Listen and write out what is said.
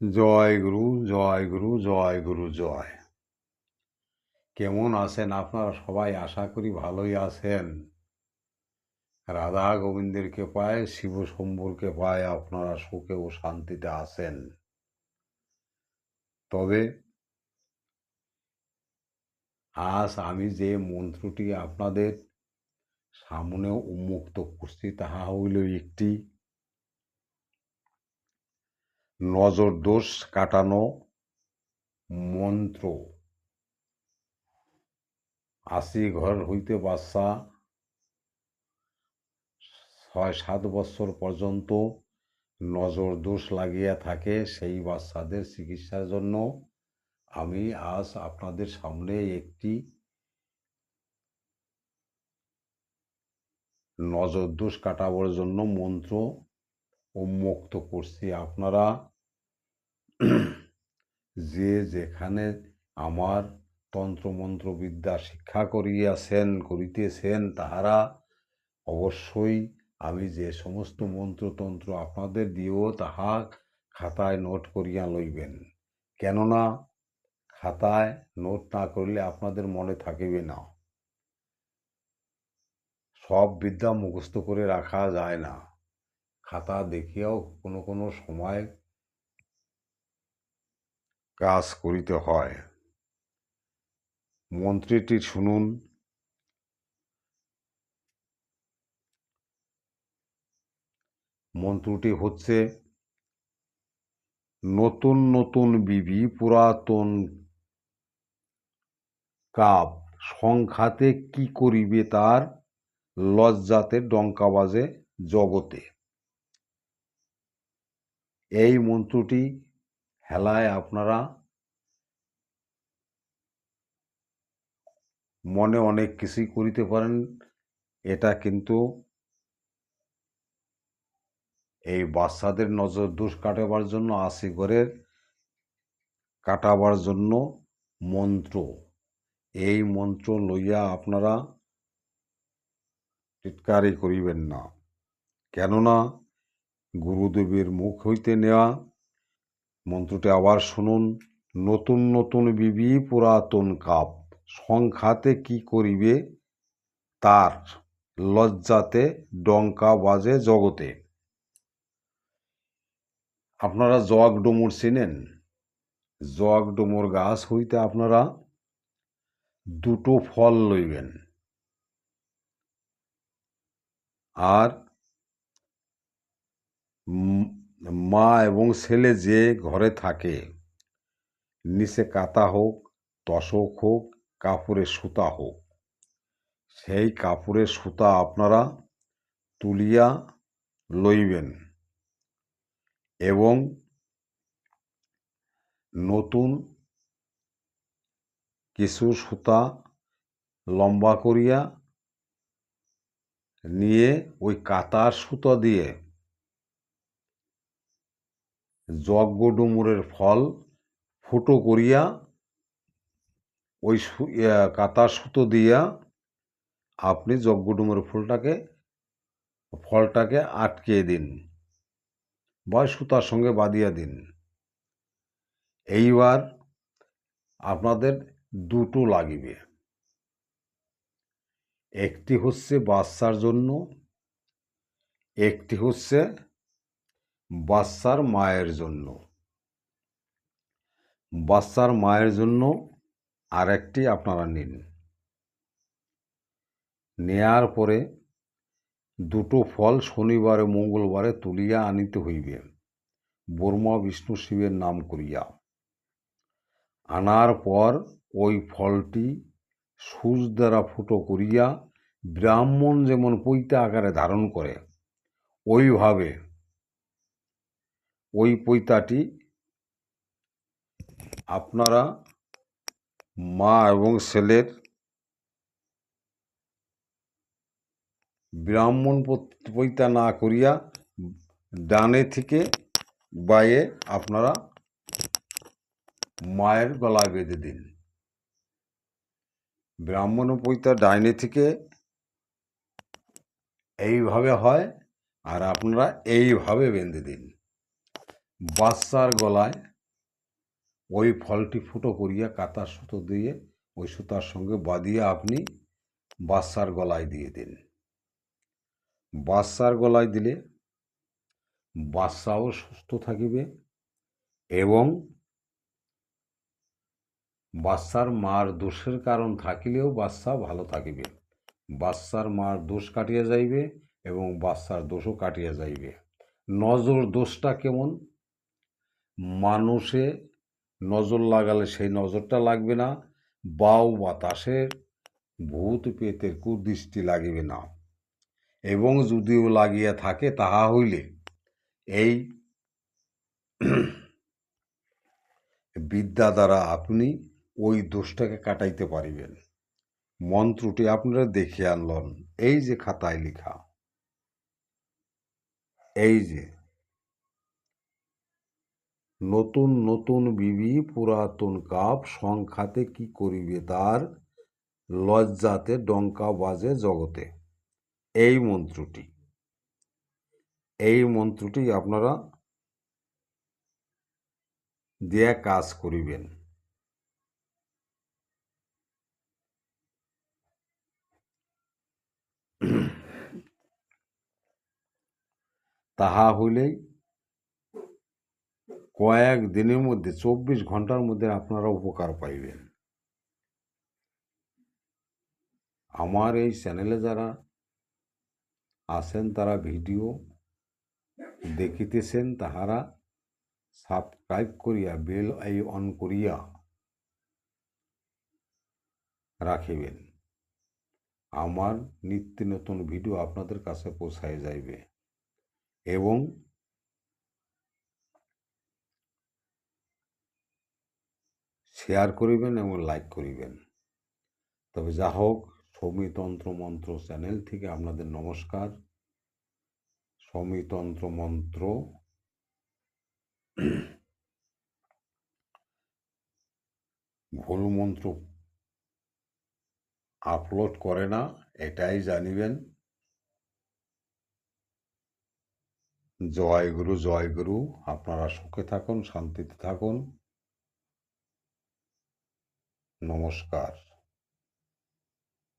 জয় গুরু জয় গুরু জয় গুরু, জয়। কেমন আছেন আপনারা? সবাই আশা করি ভালোই আছেন। রাধা গোবিন্দের কৃপায়, শিব শম্ভুর কৃপায় আপনারা সুখে ও শান্তিতে আছেন। তবে আজ আমি যে মন্ত্রটি আপনাদের সামনে উন্মুক্ত করছি, তাহা হইল একটি নজর দোষ কাটানো মন্ত্র। আশি ঘর হইতে বাচ্চা ছয় সাত বছর পর্যন্ত নজর দোষ লাগিয়া থাকে সেই বাচ্চাদের চিকিৎসার জন্য। আমি আজ আপনাদের সামনে একটি নজর দোষ কাটাবার জন্য মন্ত্র উন্মুক্ত করছি। আপনারা যে যেখানে আমার তন্ত্রমন্ত্র বিদ্যা শিক্ষা করিয়াছেন, করিতেছেন, তাহারা অবশ্যই আমি যে সমস্ত মন্ত্রতন্ত্র আপনাদের দিয়েও তাহা খাতায় নোট করিয়া লইবেন। কেননা খাতায় নোট না করলে আপনাদের মনে থাকিবে না। সব বিদ্যা মুখস্থ করে রাখা যায় না। খাতা দেখিয়াও কোনো কোনো সময় কাজ করিতে হয়। মন্ত্রীটি শুনুন। মন্ত্রটি হচ্ছে, নতুন নতুন বিবি পুরাতন কাপ সংখ্যাতে কি করিবে তার লজ্জাতে ডঙ্কা বাজে জগতে? এই মন্ত্রটি হেলায় আপনারা মনে অনেক কিছুই করিতে পারেন। এটা কিন্তু এই বাচ্চাদের নজর দোষ কাটাবার জন্য আশি ঘরের কাটাবার জন্য মন্ত্র। এই মন্ত্র লইয়া আপনারা টিটকারি করিবেন না। কেননা গুরুদেবের মুখ হইতে নেওয়া মন্ত্রটি আবার শুনুন, নতুন নতুন বিবি পুরাতন কাপ, সংখ্যাতে কি করিবে? তার লজ্জাতে ডঙ্কা বাজে জগতে। আপনারা জগ ডুমুর চিনেন? জগ ডুমুর গাছ হইতে আপনারা দুটো ফল লইবেন। আর মা এবং ছেলে যে ঘরে থাকে, নিচে কাতা হোক তশক হোক কাপড়ের সুতা হোক, সেই কাপড়ের সুতা আপনারা তুলিয়া লইবেন এবং নতুন কিছু সুতা লম্বা করিয়া নিয়ে ওই কাতার সুতা দিয়ে যজ্ঞ ডুমুরের ফল ফুটো করিয়া, ওই কাতার সুতো দিয়া আপনি যজ্ঞ ডুমুরের ফুলটাকে, ফলটাকে আটকে দিন বা সুতার সঙ্গে বাঁধিয়া দিন। এইবার আপনাদের দুটো লাগিবে। একটি হচ্ছে বাচ্চার জন্য, একটি হচ্ছে বাচ্চার মায়ের জন্য। বাচ্চার মায়ের জন্য আরেকটি আপনারা নিন। নেয়ার পরে দুটো ফল শনিবারে, মঙ্গলবারে তুলিয়া আনিতে হইবে। বর্মা বিষ্ণু শিবের নাম করিয়া। আনার পর ওই ফলটি সূর্য দ্বারা ফুটো করিয়া ব্রাহ্মণ যেমন পৈতা আকারে ধারণ করে, ওইভাবে ওই পৈতাটি আপনারা মা এবং ছেলের ব্রাহ্মণ পৈতা না করিয়া ডানে থেকে বায়ে আপনারা মায়ের গলায় বেঁধে দিন। ব্রাহ্মণ পৈতা ডাইনে থেকে এইভাবে হয় আর আপনারা এইভাবে বেঁধে দিন। বাচ্চার গলায় ওই ফলটি ফুটো করিয়া কাতার সুতো দিয়ে ওই সুতার সঙ্গে বাঁধিয়ে আপনি বাচ্চার গলায় দিয়ে দিন। বাচ্চার গলায় দিলে বাচ্চাও সুস্থ থাকিবে এবং বাচ্চার মার দোষের কারণ থাকিলেও বাচ্চা ভালো থাকিবে। বাচ্চার মার দোষ কাটিয়া যাইবে এবং বাচ্চার দোষও কাটিয়া যাইবে। নজর দোষটা কেমন? মানুষে নজর লাগালে সেই নজরটা লাগবে না, বাউ বাতাসের ভূত পেতের কুদৃষ্টি লাগিবে না। এবং যদিও লাগিয়া থাকে, তাহা হইলে এই বিদ্যা দ্বারা আপনি ওই দোষটাকে কাটাইতে পারিবেন। মন্ত্রটি আপনারা দেখে আনলন। এই যে খাতায় লেখা, এই যে নতুন নতুন বিবি পুরাতন কাপ সংখ্যাতে কি করিবে তার লজ্জাতে ডঙ্কা বাজে জগতে। এই মন্ত্রটি। এই মন্ত্রটি আপনারা দিয়া কাজ করিবেন। তাহা হইলেই কয়েক দিনের মধ্যে, চব্বিশ ঘণ্টার মধ্যে আপনারা উপকার পাইবেন। আমার এই চ্যানেলে যারা আছেন, তারা ভিডিও দেখিতেছেন, তাহারা সাবস্ক্রাইব করিয়া, বেল আই অন করিয়া রাখিবেন। আমার নিত্য নতুন ভিডিও আপনাদের কাছে পৌঁছায় যাইবে এবং শেয়ার করিবেন এবং লাইক করিবেন। তবে যা হোক, সৌমিতন্ত্র মন্ত্র চ্যানেল থেকে আপনাদের নমস্কার। সৌমিতন্ত্র মন্ত্র ভুল মন্ত্র আপলোড করে না, এটাই জানিবেন। জয় গুরু জয় গুরু। আপনারা সুখে থাকুন, শান্তিতে থাকুন। নমস্কার।